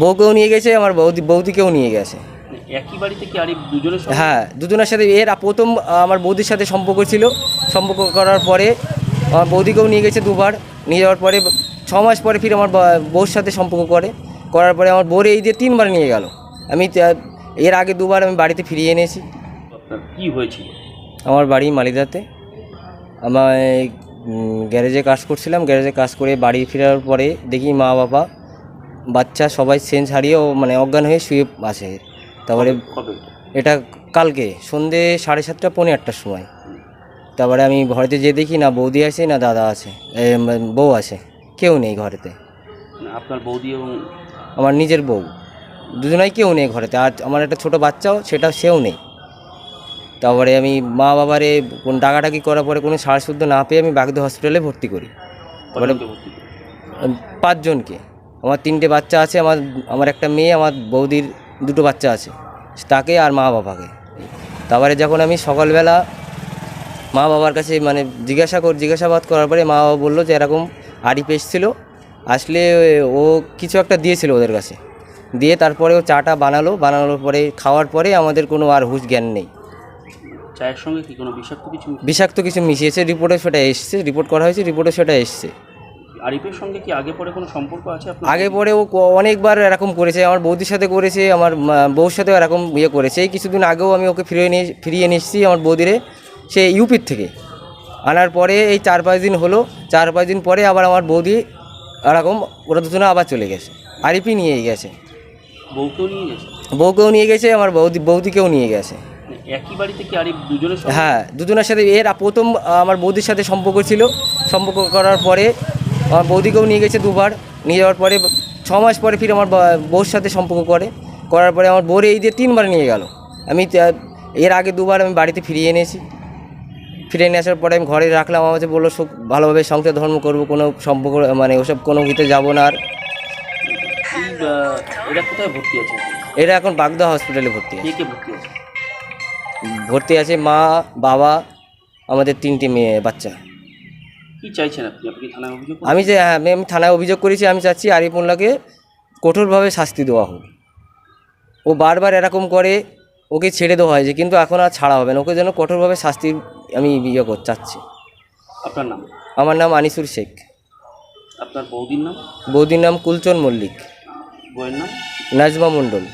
বউকেও নিয়ে গেছে আমার বৌদি বৌদিকেও নিয়ে গেছে। একই বাড়িতে কি আর দুজনের হ্যাঁ দুজনের সাথে এর প্রথম আমার বৌদির সাথে সম্পর্ক ছিল। সম্পর্ক করার পরে আমার বৌদিকেও নিয়ে গেছে দুবার। নিয়ে যাওয়ার পরে ছ মাস পরে ফির আমার বউর সাথে সম্পর্ক করে। করার পরে আমার বউরে এই দিয়ে তিনবার নিয়ে গেল। আমি এর আগে দুবার আমি বাড়িতে ফিরিয়ে এনেছি। কি হয়েছিল? আমার বাড়ি মালিদাতে। আমার গ্যারেজে কাজ করছিলাম। গ্যারেজে কাজ করে বাড়ি ফেরার পরে দেখি মা বাবা বাচ্চা সবাই সেন্স হারিয়ে ও মানে অজ্ঞান হয়ে শুয়ে আসে তারপরে এটা কালকে সন্ধে সাড়ে সাতটা পৌনে আটটার সময়। তারপরে আমি ঘরেতে যেয়ে দেখি না বৌদি আছে না দাদা আছে বউ আছে কেউ নেই ঘরেতে। মানে আপনার বৌদি এবং আমার নিজের বউ। দুজনাই কেউ নেই ঘরেতে আর আমার একটা ছোট বাচ্চাও সেটা সেও নেই। তারপরে আমি মা বাবারে কোন ডাকাডাকি করার পরে কোনো সার শুদ্ধ না পেয়ে আমি বাগদা হসপিটালে ভর্তি করি। তারপরে পাঁচজনকে। আমার তিনটে বাচ্চা আছে আমার আমার একটা মেয়ে আমার বৌদির দুটো বাচ্চা আছে তাকে আর মা বাবাকে। তারপরে যখন আমি সকালবেলা মা বাবার কাছে মানে জিজ্ঞাসা কর জিজ্ঞাসাবাদ করার পরে মা বাবা বলল যে এরকম আড়ি এসেছিল আসলে ও কিছু একটা দিয়েছিল ওদের কাছে। দিয়ে তারপরে ও চাটা বানালো বানানোর পরে খাওয়ার পরে আমাদের কোনো আর হুশ জ্ঞান নেই। চায়ের সঙ্গে কি কোনো বিষাক্ত কিছু বিষাক্ত কিছু মিশিয়েছে রিপোর্টে সেটা এসছে রিপোর্ট করা হয়েছে রিপোর্টে সেটা এসছে। আরিফের সঙ্গে কি আগে পরে কোনো সম্পর্ক আছে আপনার? আগে পরে ও অনেকবার এরকম করেছে আমার বৌদির সাথে করেছে আমার বউর সাথেও এরকম ইয়ে করেছে। এই কিছুদিন আগেও আমি ওকে ফিরিয়ে নিয়ে ফিরিয়ে নিয়ে এসেছি আমার বৌদিরে সে ইউপির থেকে। আনার পরে এই চার পাঁচ দিন হলো চার পাঁচ দিন পরে আবার আমার বৌদি এরকম ওরা দুজনে আবার চলে গেছে। আরিপি নিয়ে গেছে। বউকেও নিয়ে গেছে? বউকেও নিয়ে গেছে আমার বৌদি বৌদিকেও নিয়ে গেছে। মানে একই বাড়িতে কি আর এই দুজনের হ্যাঁ দুজনের সাথে এর প্রথম আমার বৌদির সাথে সম্পর্ক ছিল। সম্পর্ক করার পরে আমার বৌদিকেও নিয়ে গেছে দুবার। নিয়ে যাওয়ার পরে ছ মাস পরে ফির আমার বউর সাথে সম্পর্ক করে। করার পরে আমার বউরে এই দিয়ে তিনবার নিয়ে গেল। আমি এর আগে দুবার আমি বাড়িতে ফিরিয়ে এনেছি। ফিরে নিয়ে আসার পরে আমি ঘরে রাখলাম। আমার কাছে বলল ভালোভাবে সংসার ধর্ম করব কোনো সম্পর্ক মানে ওসব কোনো ভিতরে যাব না আর। এটা কোথায় ভর্তি আছে? এখন? এখন বাগদা হসপিটালে ভর্তি আছে। ভর্তি আছে? ভর্তি আছে মা বাবা আমাদের তিনটে মেয়ে বাচ্চা। কি চাইছেন আপনি? আপনি থানায় অভিযোগ করবেন? আমি যে হ্যাঁ, আমি আমি থানায় অভিযোগ করেছি আমি চাচ্ছি আরিফুল্লাহকে কঠোরভাবে শাস্তি দেওয়া হোক। ও বারবার এরকম করে ওকে ছেড়ে দেওয়া হয়েছে কিন্তু এখন আর ছাড়া হবে না। ওকে যেন কঠোরভাবে শাস্তি আমি ইয়ে করতে চাচ্ছি। আপনার নাম? আমার নাম আনিসুর শেখ। আপনার বৌদির নাম? বৌদির নাম কুলচন মল্লিক। বইয়ের নাম? নাজমা মণ্ডল।